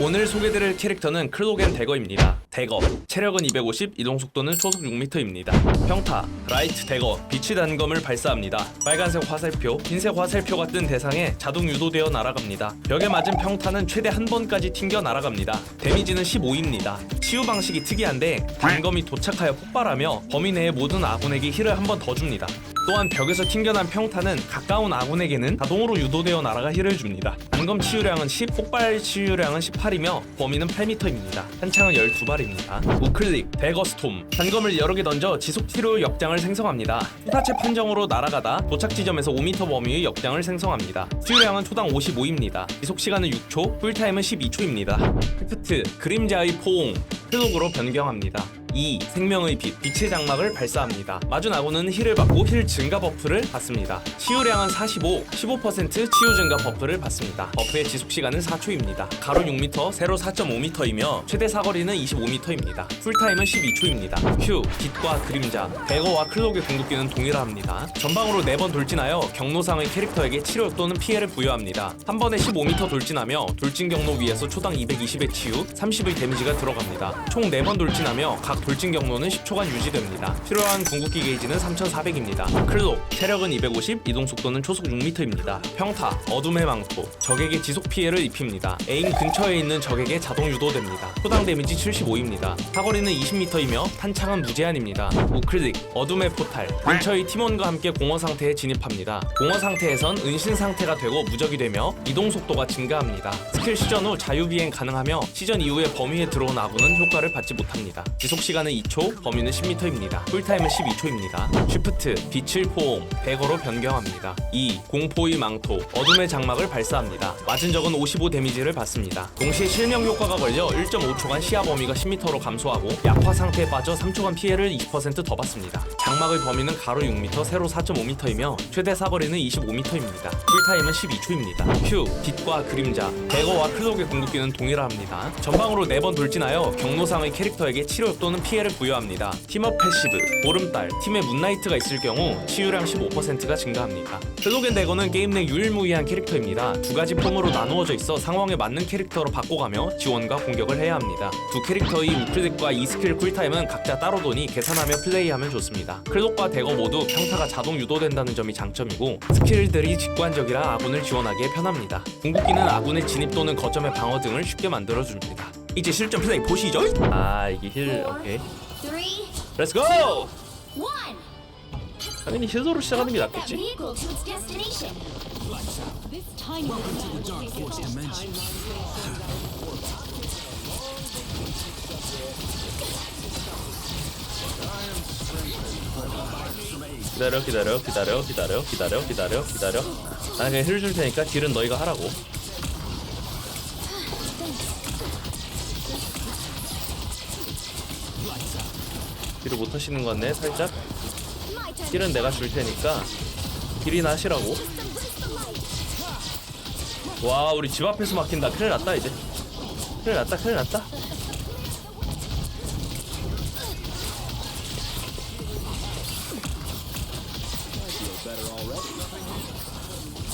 오늘 소개드릴 캐릭터는 클로겐 대거입니다. 대거 체력은 250, 이동 속도는 초속 6m입니다. 평타 라이트 대거 빛의 단검을 발사합니다. 빨간색 화살표, 흰색 화살표가 뜬 대상에 자동 유도되어 날아갑니다. 벽에 맞은 평타는 최대 한 번까지 튕겨 날아갑니다. 데미지는 15입니다. 치유 방식이 특이한데 단검이 도착하여 폭발하며 범위 내의 모든 아군에게 힐을 한 번 더 줍니다. 또한 벽에서 튕겨난 평타는 가까운 아군에게는 자동으로 유도되어 날아가 힐을 줍니다. 단검 치유량은 10, 폭발 치유량은 18이며 범위는 8m입니다. 한창은 12발입니다. 우클릭, 대거스톰 단검을 여러 개 던져 지속 치료 역장을 생성합니다. 투사체 판정으로 날아가다 도착 지점에서 5m 범위의 역장을 생성합니다. 치유량은 초당 55입니다. 지속 시간은 6초, 쿨타임은 12초입니다. 크프트, 그림자의 포옹, 클록으로 변경합니다. 2. 생명의 빛, 빛의 장막을 발사합니다. 아군은 힐을 받고 힐 증가 버프를 받습니다. 치유량은 45, 15% 치유 증가 버프를 받습니다. 버프의 지속 시간은 4초입니다. 가로 6m, 세로 4.5m이며 최대 사거리는 25m입니다. 풀타임은 12초입니다. Q, 빛과 그림자, 배거와 클록의 궁극기는 동일합니다. 전방으로 4번 돌진하여 경로상의 캐릭터에게 치료 또는 피해를 부여합니다. 한 번에 15m 돌진하며 돌진 경로 위에서 초당 220의 치유, 30의 데미지가 들어갑니다. 총 4번 돌진하며 각 돌진 경로는 10초간 유지됩니다. 필요한 궁극기 게이지는 3400입니다. 클록, 체력은 250, 이동 속도는 초속 6m입니다. 평타, 어둠의 망토, 적에게 지속 피해를 입힙니다. 에임 근처에 있는 적에게 자동 유도됩니다. 초당 데미지 75입니다. 사거리는 20m이며 탄창은 무제한입니다. 우클릭, 어둠의 포탈, 근처의 팀원과 함께 공허 상태에 진입합니다. 공허 상태에선 은신 상태가 되고 무적이 되며 이동 속도가 증가합니다. 스킬 시전 후 자유 비행 가능하며 시전 이후에 범위에 들어온 아군은 효과 를 받지 못합니다. 지속 시간은 2초, 범위는 10m입니다. 쿨타임은 12초입니다. 쉬프트, 빛을 포옹, 배거로 변경합니다. 2. 공포의 망토, 어둠의 장막을 발사합니다. 맞은 적은 55 데미지를 받습니다. 동시에 실명 효과가 걸려 1.5초간 시야 범위가 10m로 감소하고 약화 상태에 빠져 3초간 피해를 20%더 받습니다. 장막의 범위는 가로 6m, 세로 4.5m이며 최대 사거리는 25m입니다. 쿨타임은 12초입니다. Q, 빛과 그림자, 배거와 클록의 궁극기는 동일합니다. 전방으로 4번 돌진하여 경 로상의 캐릭터에게 치료 또는 피해를 부여합니다. 팀업 패시브, 보름달, 팀에 문나이트가 있을 경우 치유량 15%가 증가합니다. 클로겐 대거는 게임 내 유일무이한 캐릭터입니다. 두 가지 폼으로 나누어져 있어 상황에 맞는 캐릭터로 바꿔가며 지원과 공격을 해야 합니다. 두 캐릭터의 우클릭과 이 스킬 쿨타임은 각자 따로 도니 계산하며 플레이하면 좋습니다. 클록과 대거 모두 평타가 자동 유도된다는 점이 장점이고 스킬들이 직관적이라 아군을 지원하기에 편합니다. 궁극기는 아군의 진입 또는 거점의 방어 등을 쉽게 만들어줍니다. 이제 실전 플레이 보시죠. 아 이게 힐 오케이. 렛츠고! 당연히 힐도로 시작하는 게 낫겠지. 기다려 기다려 기다려 기다려 기다려 기다려 기다려 나 그냥 힐 줄 테니까 딜은 너희가 하라고 못 하시는 것 같네 살짝. 딜은 내가 줄 테니까 딜이나 하시라고. 와 우리 집 앞에서 막힌다. 큰일 났다 이제. 큰일 났다 큰일 났다.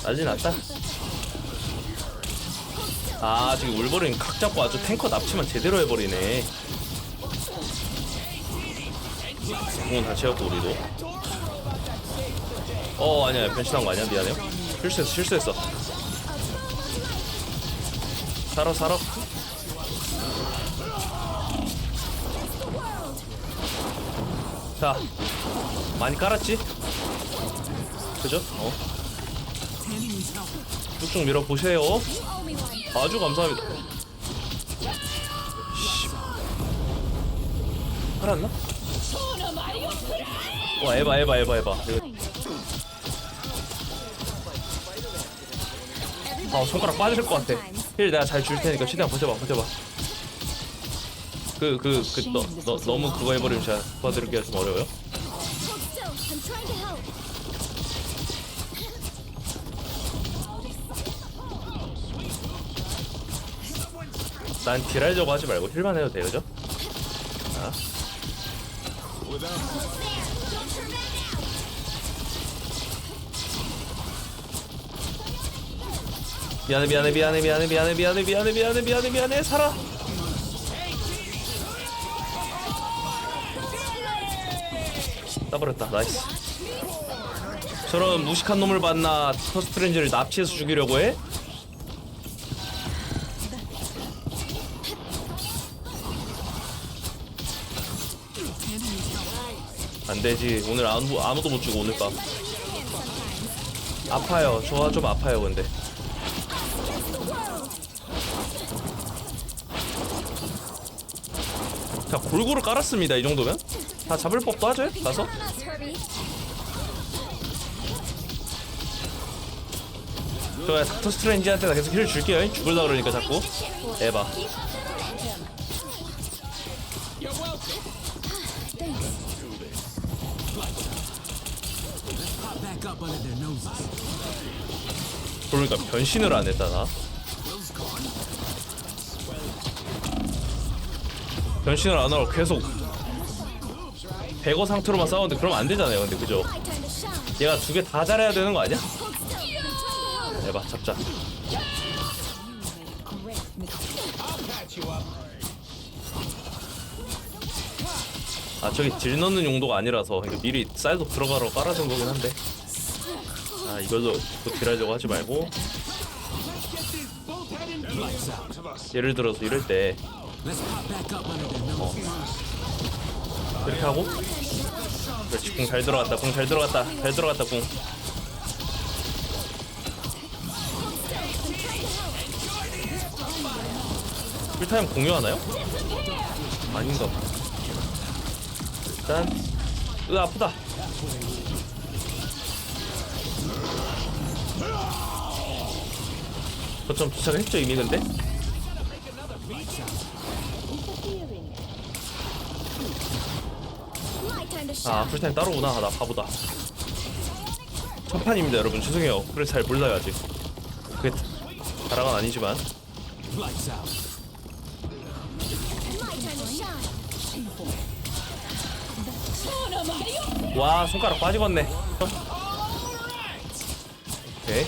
난리 났다. 아 지금 울버린 각 잡고 아주 탱커 납치만 제대로 해버리네 공은 다 채웠고 우리도. 어 아니야. 변신한 거 아니야? 미안해요. 실수했어 실수했어. 살아 살아. 자 많이 깔았지? 그죠? 어. 쭉쭉 밀어보세요. 아주 감사합니다. 씨. 살았나? 와 에바 에바 에바 에바 아 손가락 빠질 것 같아 힐 내가 잘 줄 테니까 최대한 버텨봐 버텨봐 그 그 그 너 너 너무 그거 해버리면 제가 도와드리기가 좀 어려워요. 난 딜하려고 하지 말고 힐만 해도 돼 그죠? 자 미안해 미안해 미안해 미안해 미안해 미안해 미안해 미안해 미안해 미안해. 살아. 따버렸다. 나이스. 저런 무식한 놈을 봤나 터스트렌즈를 납치해서 죽이려고 해? 안 되지. 오늘 아무, 아무도 못 주고 오늘 밤. 아파요. 저와 좀 아파요 근데. 자 골고루 깔았습니다 이 정도면. 다 잡을 법도 하죠 가서. 저 닥터 스트레인지한테 나 계속 힐 줄게요. 죽을라 그러니까 자꾸. 에바 그러니까 변신을 안 했다 나 변신을 안 하고 계속 배거 상태로만 싸우는데 그러면 안 되잖아요 근데 그죠. 얘가 두 개 다 잘해야 되는 거 아니야? 에바 잡자 아 저기 딜 넣는 용도가 아니라서 미리 쌀도 들어가러 깔아준 거긴 한데 아 이걸로 또 딜하려고 하지 말고. 예를 들어서 이럴 때 noses. 이렇게 하고. 그렇지 궁잘 들어갔다 궁잘 들어갔다 잘 들어갔다 궁. 쿨타임 공유하나요? 아닌가 봐. 일단 으 아프다 거점 도착했죠 이미 근데? 아. 풀타임 따로구나 아, 나 바보다 첫판입니다 여러분 죄송해요 그래 잘 몰라요 아직 그게 자랑은 아니지만. 와 손가락 빠지겠네 오케이.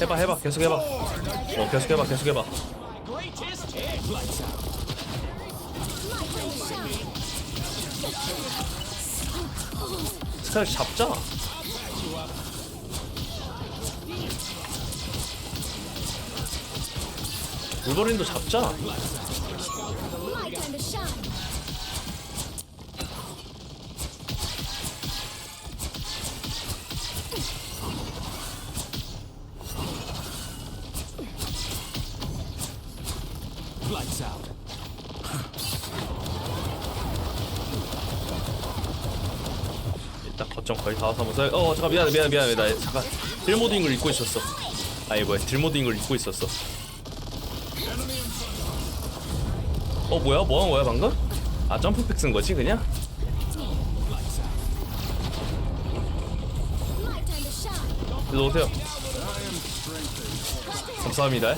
해봐 해봐 계속 해봐 어 계속 해봐 계속 해봐. 스타일 잡자 울버린도 잡자 거점 거의 다 와서 한번 써. 어 잠깐 미안해 미안해 미안해 나 잠깐 걸 잊고 있었어. 아니 뭐야 걸 잊고 있었어. 어 뭐야 뭐 한 거야 방금? 아 점프팩 쓴 거지 그냥? 일로 오세요. 감사합니다.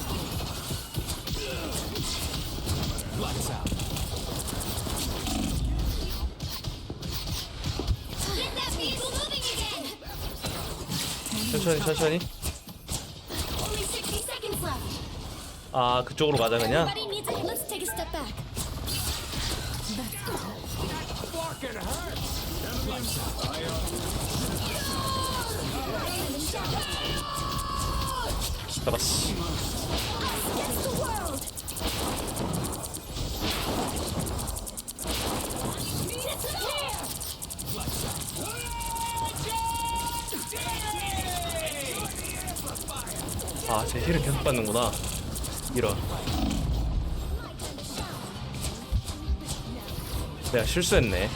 천천히 천천히. Only 60 seconds left. 아 그쪽으로 가자 그냥. 잡았어. 아 제 힐은 계속 받는구나. 이런. 내가 실수했네.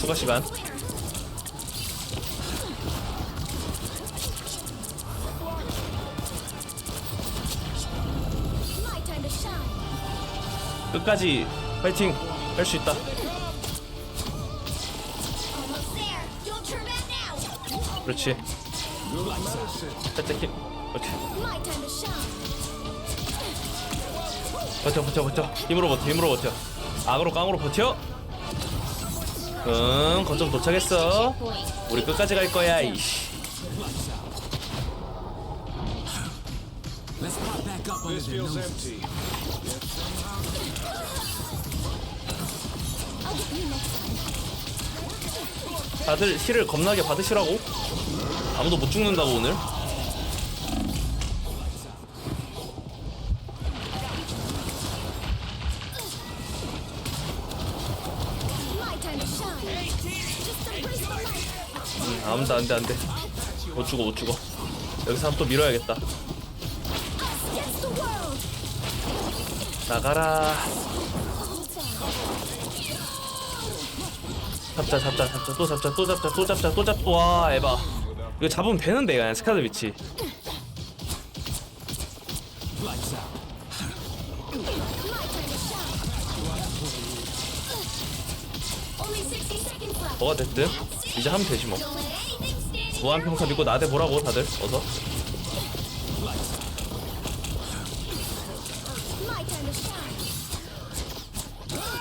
추가 시간. 끝까지 파이팅 할 수 있다. 그렇지. 살짝 힘. 오케이. 버텨 버텨 버텨. 힘으로 버텨 힘으로 버텨. 악으로 깡으로 버텨. 응 거점 도착했어. 우리 끝까지 갈 거야 이씨. 다들 힐을 겁나게 받으시라고? 아무도 못 죽는다고 오늘 아무도 안돼 안돼 못 죽어 못 죽어 여기서 한 번 또 밀어야겠다. 나가라. 잡자 잡자 잡자 또 잡자 또 잡자 또 잡자 또 잡자 와 에바 이거 잡으면 되는데 그냥 스카드 위치 Lights out. My time to shine. Only 60 seconds left. 뭐가 됐든 이제 하면 되지 뭐 무한평타 믿고 나대 보라고 다들 어서.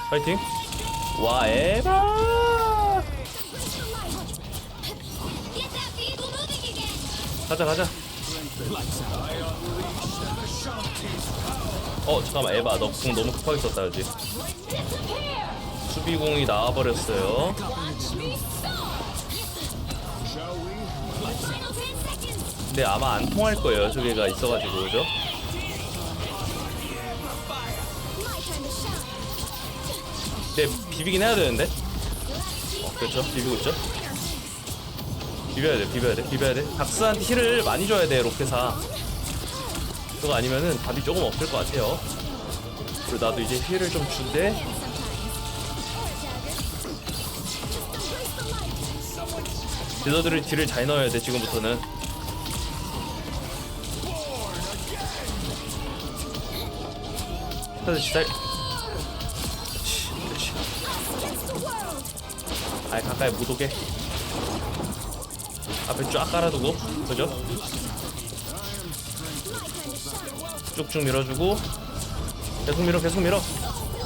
파이팅 와 에바. 가자 가자 어 잠깐만 에바 너 궁 너무 급하게 썼다 그지. 수비공이 나와버렸어요 근데 아마 안 통할 거예요. 저기가 있어가지고 그죠? 근데 비비긴 해야 되는데? 어, 그렇죠. 비비고 있죠? 비벼야 돼 비벼야 돼 비벼야 돼. 닥스한테 힐을 많이 줘야 돼 로켓아. 그거 아니면은 답이 조금 없을 것 같아요. 그리고 나도 이제 힐을 좀 준대. 딜러들을 딜을 잘 넣어야 돼 지금부터는 다들 기다려 그렇지 그렇지. 아예 가까이 못 오게. 앞에 쫙 깔아두고 그죠? 쭉쭉 밀어주고. 계속 밀어 계속 밀어.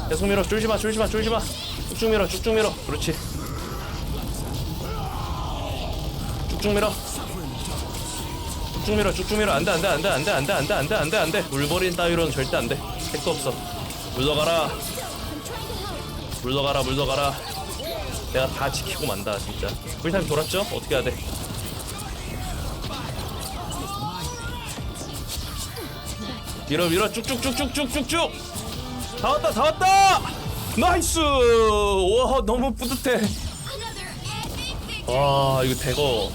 계속 밀어. 쫄지마 쫄지마 쫄지마. 쭉쭉 밀어 쭉쭉 밀어. 그렇지. 쭉쭉 밀어. 쭉쭉 밀어 쭉쭉 밀어. 안돼 안돼 안돼 안돼 안돼 안돼 안돼 안돼 안돼. 물버린 따위로는 절대 안돼 택도 없어. 물러가라. 물러가라 물러가라. 내가 다 지키고 만다 진짜. 꿀타임 돌았죠? 어떻게 해야 돼? 밀어 밀어. 쭉쭉쭉쭉쭉쭉쭉. 다 왔다 다 왔다! 나이스! 와 너무 뿌듯해. 와 이거 대거.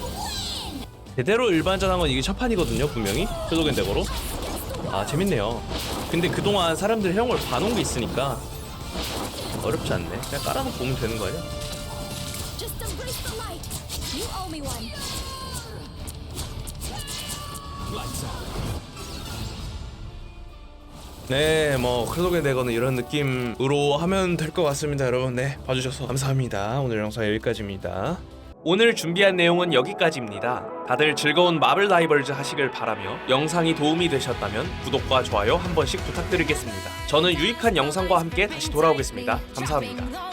제대로 일반전 한 건 이게 첫 판이거든요 분명히. 표도겐 대거로. 아 재밌네요 근데 그동안 사람들 형을 봐놓은 게 있으니까 어렵지 않네 그냥 깔아놓고 보면 되는. Lights out. 네, 뭐 클로겐 대거는 이런 느낌으로 하면 될 것 같습니다, 여러분. 네, 봐주셔서 감사합니다. 오늘 영상 여기까지입니다. 오늘 준비한 내용은 여기까지입니다. 다들 즐거운 마블 라이벌즈 하시길 바라며 영상이 도움이 되셨다면 구독과 좋아요 한 번씩 부탁드리겠습니다. 저는 유익한 영상과 함께 다시 돌아오겠습니다. 감사합니다.